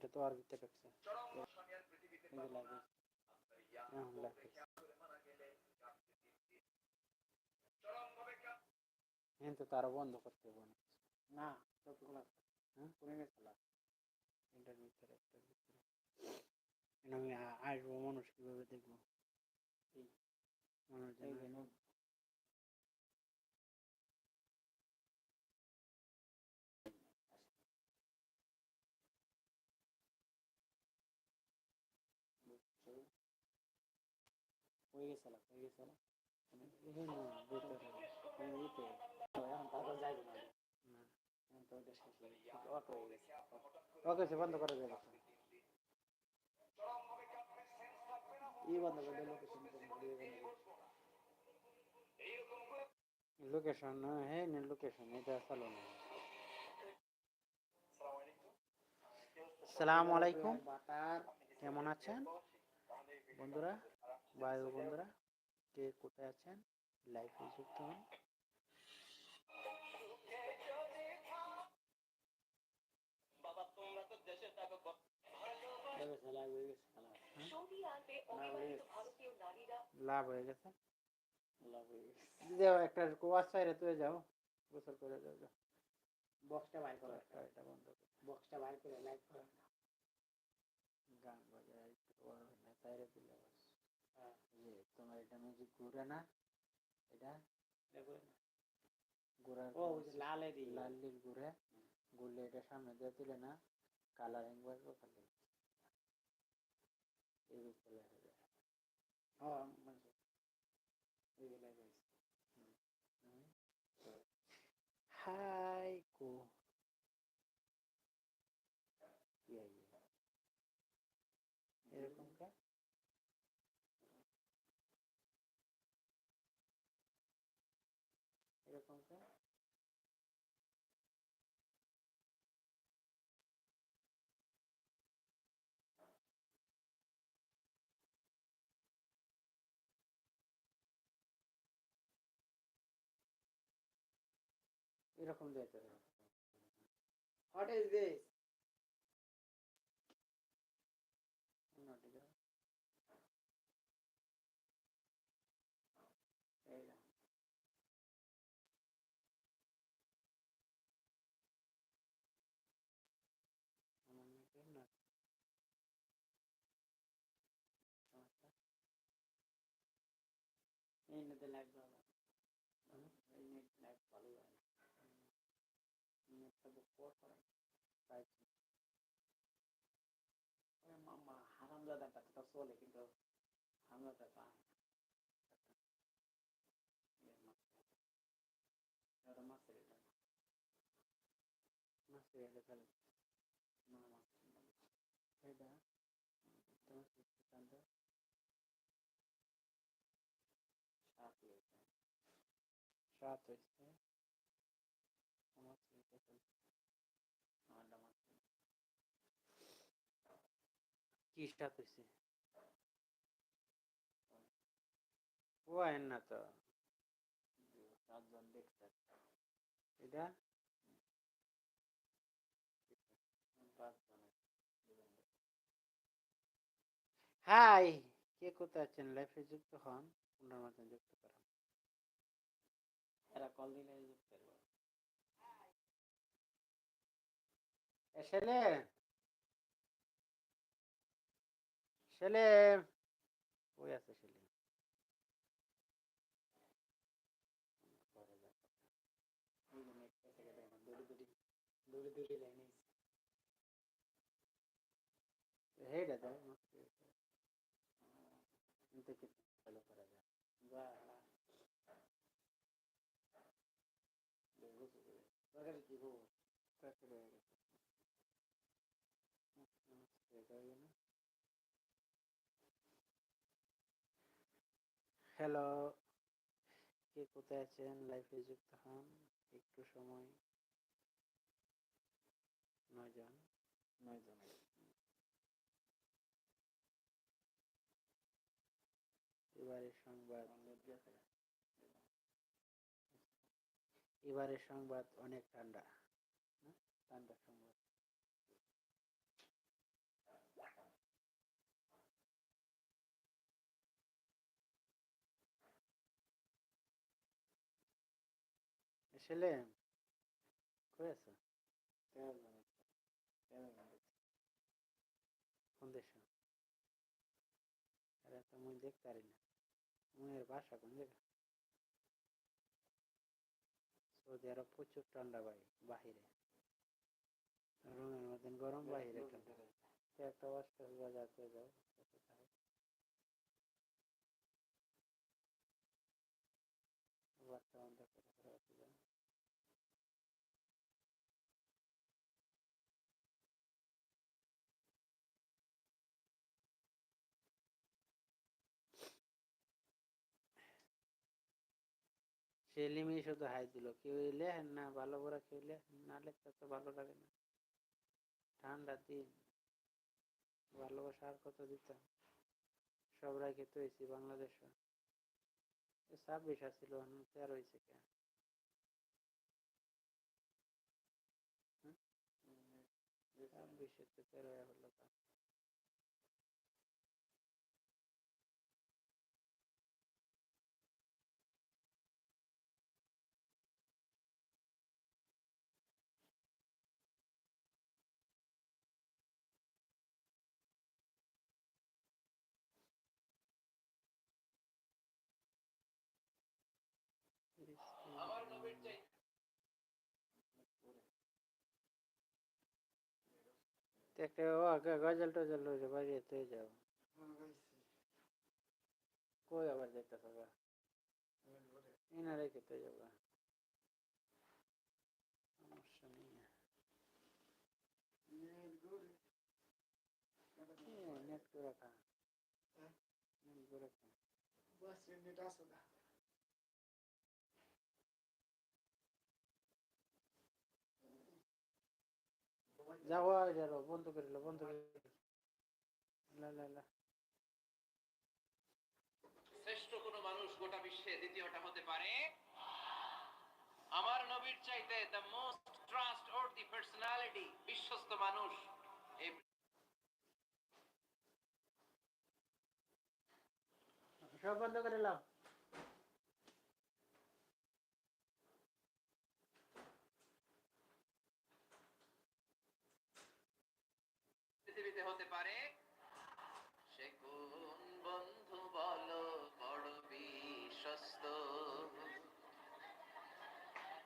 এটা তো আর এখন লাগতেছে কিন্তু তারা বন্ধ করতে হবে না, সবগুলো হ্যাঁ পুরে গেছে লাস্ট। এটার ভিতরে একটার ভিতরে। এখন আমি আসব, মানুষ কীভাবে দেখব? মানুষ এই যেন যে নো বুঝছ হয়ে গেছে লাস্ট হয়ে গেছে লাস্ট এই না ভিতরে এই দিতে এখন তারপর যাইবে না না এখন তো ওটা শেষ হয়ে গেছে হয়ে গেছে বন্ধ করে দেবে। এই বন্ধ করে লোকেশন দিয়ে বন্ধ করে লোকেশন হ্যাঁ না লোকেশন এটা চালো না। আসসালামু আলাইকুম। কেমন আছেন বন্ধুরা? বায়ু বন্ধুরা, কে কোথায় আছেন? লাইফে যুক্ত হন। হয়ে লাভ হয়ে গেছে। যাও, একটা কোয়াশ তুই যাও। গোসল করে যাও যাও। বক্সটা বাইর করো এটা বন্ধ বক্সটা বাইর করে লাইভ করো। গান বাজায় না তাইরে দিলে বাস হ্যাঁ যে তোমার এটা মিউজিক ঘুরে না? এটা ঘুরার ও ওই যে লাল এদি লাল লিল ঘুরে ঘুরলে এটা সামনে দিয়ে দিলে না কালারিং বাজবো খালি এই রূপ চলে আসবে হ্যাঁ হাই কো ইয়া ইয়া এরকম কা এরকম কা এরকম দিতে হবে হোয়াট ইজ দিস দাও। এই না আমার নাকি না এই নেটে লাইভ ভালো এই নেট লাইভ ভালো হয় নেটটা বুক কর করে পাইছি ওই মামা হারামজাদাটা তো চলে কিন্তু হামলাটা পায় এটা মাছের এটা মাসে এলে তাহলে না মাছের না এটা তোমার সিদ্ধান্ত সাত হয়েছে সাত কি ও আইন না তো। এটা? হাই, কে কোথায় আছেন? লাইফে যুক্ত হন মাঝে যুক্ত করান এরা কল দিলে যুক্ত করব। ছেলে ছেলে ওই আছে ছেলে? হেডা দাও কিন্তু কি ভালো করা যায় যা দরকার কি হব তারপরে হয়ে গেছে হ্যালো, কে কোথায় আছেন? লাইফে যুক্ত হন, একটু সময়। নয় জন? নয় জন। এবারের সংবাদ। এবারের সংবাদ অনেক ঠান্ডা ঠান্ডা সংবাদ। ছেলে কই আছো। কোন দেশে সৌদি আরব প্রচুর ঠান্ডা ভাই, বাহিরে। রুমের মধ্যে গরম, বাহিরে ঠান্ডা। একটা বাসটা বাজার যাও বাচ্চা বন্ধ করে করে বাসে যাও সে লিমি শুধু হাই দিল। কেউ লেহেন না, ভালো করে কেউ লেহেন না লেখতে তো ভালো লাগে না। ঠান্ডা দিন। ভালোবাসা আর কত দিতাম? সব রাখে তো হয়েছি বাংলাদেশে। এ ছাব্বিশ আসছিল তেরো হয়েছে কে ছাব্বিশে তেরো হলো তা তো একটা ও আগে গজল টজল রয়েছে বাইরে তো যাও হ্যাঁ, গাইছি। কই আবার যেতে হবে আমি ঘরে। এনা রেখে তো যাব সমস্যা নেই নেট ঘরে। নেট করে খা হ্যাঁ? নেট করে খা বাস নেট আছে না। যাও যাও বন্ধ করে লো বন্ধ করে লো। লা লা লা শ্রেষ্ঠ কোন মানুষ গোটা বিশ্বে দ্বিতীয়টা হতে পারে? আমার নবীর চাইতে the most trust or the personality বিশ্বস্ত মানুষ এই সব বন্ধ করে লাও। পৃথিবীতে হতে পারে? সে কোন বন্ধু বলো বড় বিশ্বস্ত।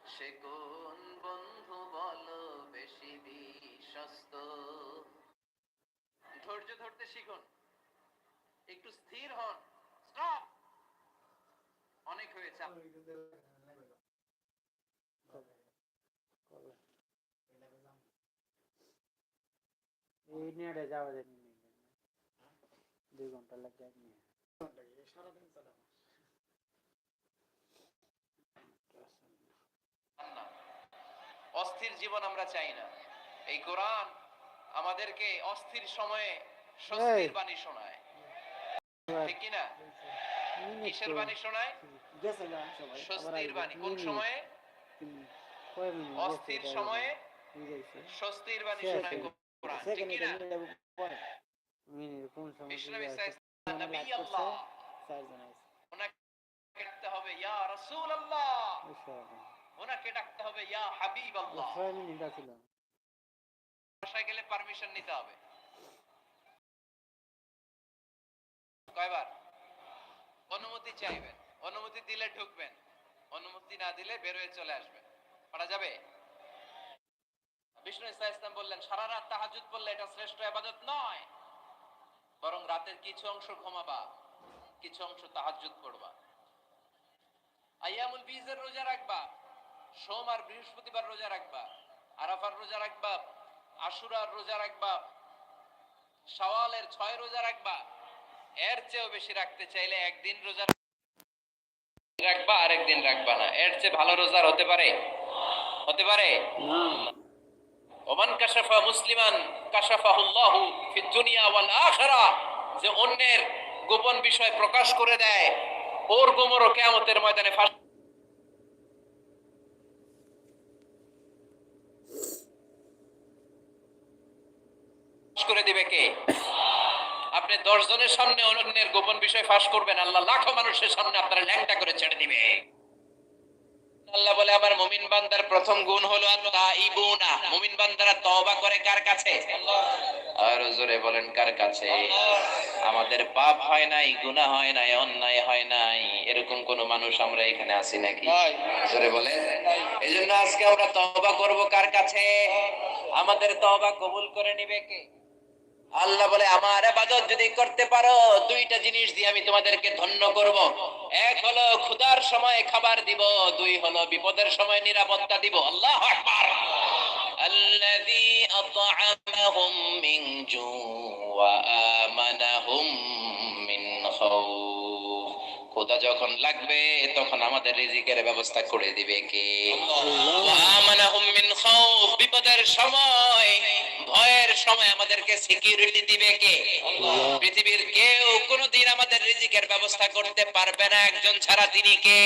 সে কোন বন্ধু বলো বেশি বিশ্বস্ত। ধৈর্য ধরতে শিখুন। একটু স্থির হন। স্টপ! অনেক হয়েছে ওই কিন্তু লাগবে না। কবে? কবে এই লাগবে না। এই নেটে যাওয়া যায় দুই ঘণ্টা লাগে নিয়ে। সারাদিন চালাবো। অস্থির জীবন আমরা চাই না। এই কোরআন আমাদেরকে অস্থির সময়ে স্বস্তির বাণী শোনায়। ঠিক কিনা? কিসের বাণী শোনায়। স্বস্তির বাণী। কোন সময়ে? অস্থির সময়ে স্বস্তির বাণী শোনায়। কোরআন ঠিক সেকেন্ড কিনা এটা নিলে পরে। মিনিট কোন সময় বিষ্ণুনবী বুঝাইছে? সাল্লাল্লাহু মানে নবী আল্লাহ ওনাকে ডাকতে হবে ইয়া রাসূলুল্লাহ ওনাকে ডাকতে হবে ইয়া হাবিব ও আল্লাহ ছয় মিনিট আছিল বাসায় গেলে পারমিশন নিতে হবে কয়বার অনুমতি চাইবেন অনুমতি দিলে ঢুকবেন অনুমতি না দিলে বের হয়ে চলে আসবেন। পারা যাবে? বিষ্ণু ইসা ইসলাম বললেন, সারা রাত তাহাজুদ পড়লে এটা শ্রেষ্ঠ আবাদত নয়, বরং রাতের কিছু অংশ ঘুমাবা, কিছু অংশ তাহাজুদ পড়বা। আইয়ামুল বীজের রোজা রাখবা, সোম আর বৃহস্পতিবার রোজা রাখবা, আরাফার রোজা রাখবা, আশুরার রোজা রাখবা, শাওয়ালের ছয় রোজা রাখবা, এর চেয়েও বেশি রাখতে চাইলে একদিন রোজা রাখবা আর একদিন রাখবা না। এর চেয়ে ভালো রোজার হতে পারে? হতে পারে? ওমান কাশাফা মুসলিমান দুনিয়া ওয়াল আখিরা, যে অন্যের গোপন বিষয় প্রকাশ করে দেয়। ওর গোমরও কিয়ামতের ময়দানে করে দিবে কে? আপনি দশ জনের সামনে অন্যের গোপন বিষয় ফাঁস করবেন, আল্লাহ লাখো মানুষের সামনে আপনারা ল্যাংটা করে ছেড়ে দিবে। আল্লাহ বলে আমার মুমিন বান্দার প্রথম গুণ হলো তাইবুনা মুমিন বান্দারা তওবা করে কার কাছে? আর জোরে বলেন কার কাছে? আমাদের পাপ হয় নাই গুনাহ হয় নাই অন্যায় হয় নাই। এরকম কোন মানুষ আমরা এখানে আছি নাকি? জোরে বলেন। এই জন্য আজকে আমরা তওবা করব কার কাছে? আমাদের তওবা কবুল করে নিবে কে? আল্লাহ বলে আমার আবাদত যদি করতে পারো দুইটা জিনিস দিয়ে আমি তোমাদেরকে ধন্য করব এক হলো ক্ষুধার সময় খাবার দিব দুই হলো বিপদের সময় নিরাপত্তা দিব আল্লাহ আকবার الذي أطعمهم من جوع وآمنهم من خوف খোদা যখন লাগবে তখন আমাদের রিজিকের ব্যবস্থা করে দিবে কে ওয়ামানাহুম মিন খাউফ বিপদের সময় ভয়ের সময় আমাদেরকে সিকিউরিটি দিবে কে? পৃথিবীর কেউ কোনোদিন আমাদের রিজিকের ব্যবস্থা করতে পারবে না একজন ছাড়া তিনি কে?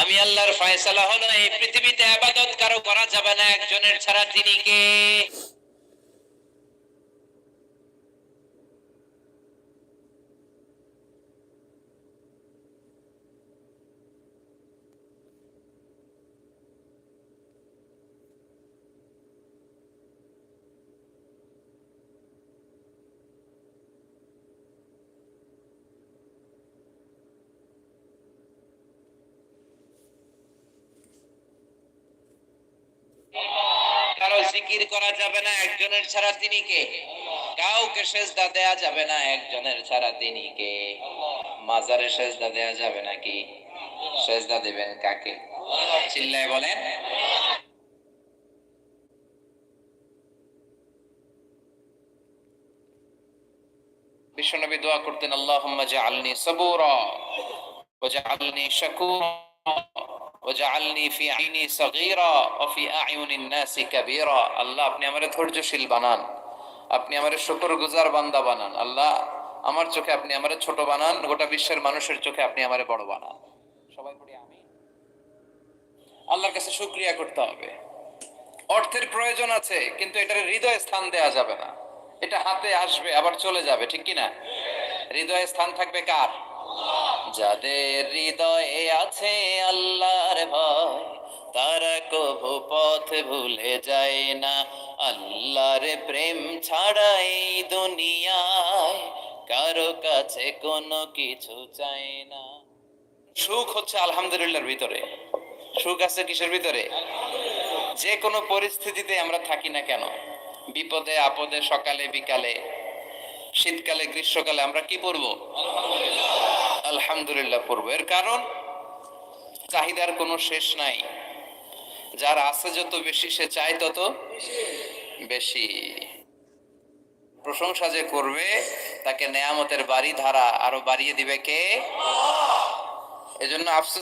আমি আল্লাহর ফয়সালা হলো এই পৃথিবীতে আবাদত কারও করা যাবে না একজনের ছাড়া তিনি কে কারও জিকির করা যাবে না একজনের ছাড়া তিনি কে? কাউকে সেজদা দেয়া যাবে না একজনের ছাড়া তিনি কে? মাজারে সেজদা দেয়া যাবে নাকি? সেজদা দিবেন কাকে? চিল্লায় বলেন। বিশ্বনবী দোয়া করতেন, আল্লাহুম্মা জাআলনি সাবুরা ওয়াজআলনি শাকুরা ফি আইনি সগীরা ওয়া ফি আয়ুনিন নাসি কাবীরা আল্লাহ, আপনি আমারে ধৈর্যশীল বানান। আপনি আমারে শুকরগুজার বান্দা বানান। আল্লাহ, আমার চোখে আপনি আমারে ছোট বানান। গোটা বিশ্বের মানুষের চোখে আপনি আমারে বড় বানান। সবাই পড়ি আমি আল্লাহর কাছে শুকরিয়া করতে হবে। অর্থের প্রয়োজন আছে, কিন্তু এটার হৃদয়ে স্থান দেয়া যাবে না। এটা হাতে আসবে, আবার চলে যাবে, ঠিক কি না হৃদয়ে স্থান থাকবে কার? যাদের হৃদয়ে আছে আল্লাহর ভয়, তারা কভু পথ ভুলে যায় না। আল্লাহর প্রেম ছাড়া এই দুনিয়ায় কারও কাছে কোনো কিছু চায় না। সুখ হচ্ছে আলহামদুলিল্লাহর ভিতরে। সুখ আছে কিসের ভিতরে? যে কোনো পরিস্থিতিতে আমরা থাকি না কেন? বিপদে, আপদে, সকালে, বিকালে, শীতকালে, গ্রীষ্মকালে আমরা কি পড়ব? আলহামদুলিল্লাহ পড়ব। এর কারণ, চাহিদার কোনো শেষ নাই। যার আছে যত বেশি, সে চায় তত বেশি। প্রশংসা যে করবে, তাকে নেয়ামতের বাড়ি ধারা আরও বাড়িয়ে দিবে কে? এজন্য আফসোস